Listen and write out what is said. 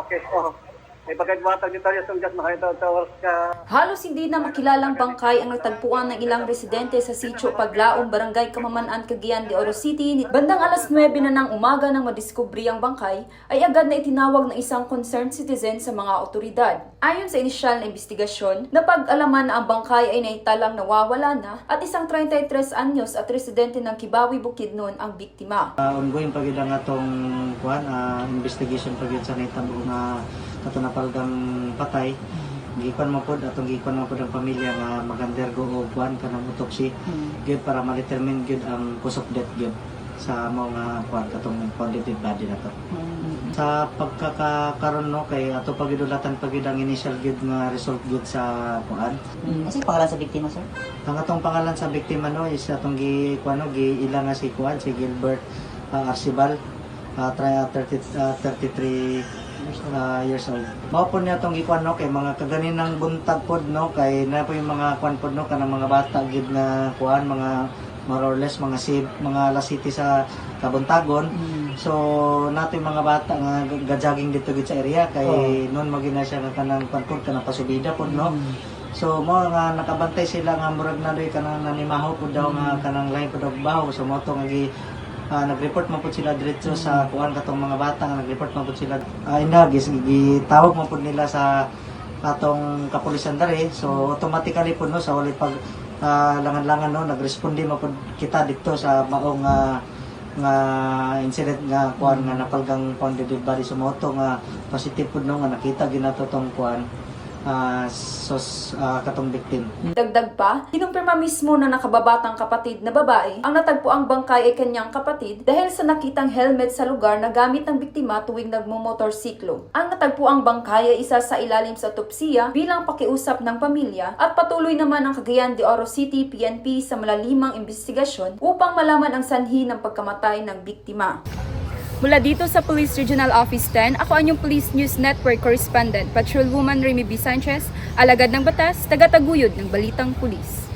okay. Oh. May pagkagbatag dito rin sa just makita tawag ka. Halos hindi na makilalang bangkay ang natagpuan ng ilang residente sa Sitio Paglaong, Barangay Kamamanaan, Cagayan de Oro City. Bandang alas 9 na ng umaga nang madiskubri ang bangkay, ay agad na itinawag ng isang concerned citizen sa mga otoridad. Ayon sa inisyal na investigasyon, napag-alaman na ang bangkay ay naitalang nawawala na at isang 33 anyos at residente ng Kibawi Bukidnon ang biktima. Uh, ongoing pagid ang atong kuan uh, investigation pagid sa nitabo nga katunapalgang patay gikuan mo pod atong gikuan mo pod ang pamilya nga mag-undergo og kuan kanang autopsy gyud para ma-determine gyud ang cause of death gyud sa mga kuan katong dead body na to. Sa pagkakakaron no kay ato pagidulatan pagid ang initial gyud nga result gyud sa kuan Mm. Kasi pangalan sa biktima, sir? ang atong pangalan sa biktima no is atong gi kuano gi ila nga si kuan si Gilbert uh, Arcibal uh, tra- 30 uh, 33 uh, years old. Mao po niya atong gikuan no kay mga kaganinang buntag pod no kay na po yung mga kuan pod no kanang mga bata gid nga kuan mga more or less mga sib mga lasiti sa kabuntagon. So nato yung mga bata nga gajaging dito gid sa area kay noon magina siya nga kanang pankod kanang pasubida pod no. So mo nga nakabantay sila nga murag na doy kanang nanimahaw po daw nga kanang lain po daw baho. So mo to nga ah, nag-report man po sila diretso sa kuan katong mga bata nga nag-report man po sila. Uh, ina gis gitawag man po nila sa atong kapulisan dere so automatically po no sa ulit pag ah, langan-langan no nagresponde man po kita dito sa maong ah, nga incident nga kuan nga napalgang kuan dead body sa moto nga positive pud no nga nakita ginato tong kuan ah, sos ah, katong victim Dagdag pa, kinumpirma mismo na nakababatang kapatid na babae ang natagpuang bangkay ay kanyang kapatid dahil sa nakitang helmet sa lugar na gamit ng biktima tuwing nagmumotorsiklo. Ang natagpuang bangkay ay isa sa ilalim sa autopsiya bilang pakiusap ng pamilya at patuloy naman ang Cagayan de Oro City PNP sa malalimang investigasyon upang malaman ang sanhi ng pagkamatay ng biktima. Mula dito sa Police Regional Office 10, ako ang inyong Police News Network Correspondent, Patrolwoman Remy B. Sanchez, alagad ng batas, tagataguyod ng Balitang Pulis.